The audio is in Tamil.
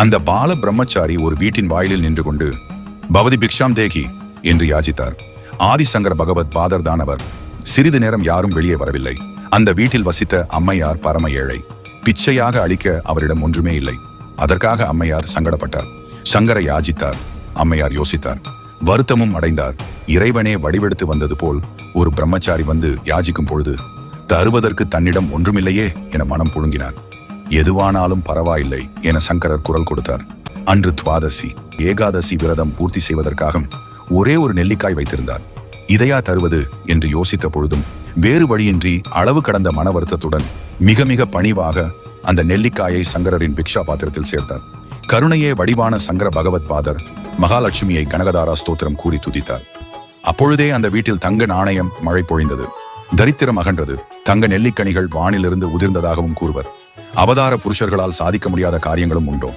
அந்த பால பிரம்மச்சாரி ஒரு வீட்டின் வாயிலில் நின்று கொண்டு பவதி பிக்ஷாம் தேகி என்று யாசித்தார் ஆதிசங்கர பகவத் பாதர் தான் அவர் சிறிது நேரம் யாரும் வெளியே வரவில்லை. அந்த வீட்டில் வசித்த அம்மையார் பரம ஏழை பிச்சையாக அளிக்க அவரிடம் ஒன்றுமே இல்லை. அதற்காக அம்மையார் சங்கடப்பட்டார். சங்கரை யாஜித்தார் அம்மையார் யோசித்தார். வருத்தமும் அடைந்தார். இறைவனே வடிவெடுத்து வந்தது போல் ஒரு பிரம்மச்சாரி வந்து யாசிக்கும் பொழுது தருவதற்கு தன்னிடம் ஒன்றுமில்லையே என மனம் புழுங்கினார். எதுவானாலும் பரவாயில்லை என சங்கரர் குரல் கொடுத்தார். அன்று துவாதசி ஏகாதசி விரதம் பூர்த்தி செய்வதற்காக ஒரே ஒரு நெல்லிக்காய் வைத்திருந்தார். இதையா தருவது என்று யோசித்த பொழுதும் வேறு வழியின்றி அளவு கடந்த மன வருத்தத்துடன் மிக மிக பணிவாக அந்த நெல்லிக்காயை சங்கரரின் பிக்ஷா பாத்திரத்தில் சேர்த்தார். கருணையே வடிவான சங்கர பகவத் பாதர் மகாலட்சுமியை கனகதாரா ஸ்தோத்திரம் கூறி துதித்தார். அப்பொழுதே அந்த வீட்டில் தங்க நாணயம் மழை பொழிந்தது. தரித்திரம் அகன்றது தங்க நெல்லிக்கனிகள் வானிலிருந்து உதிர்ந்ததாகவும் கூறுவர். அவதார புருஷர்களால் சாதிக்க முடியாத காரியங்களும் உண்டோ?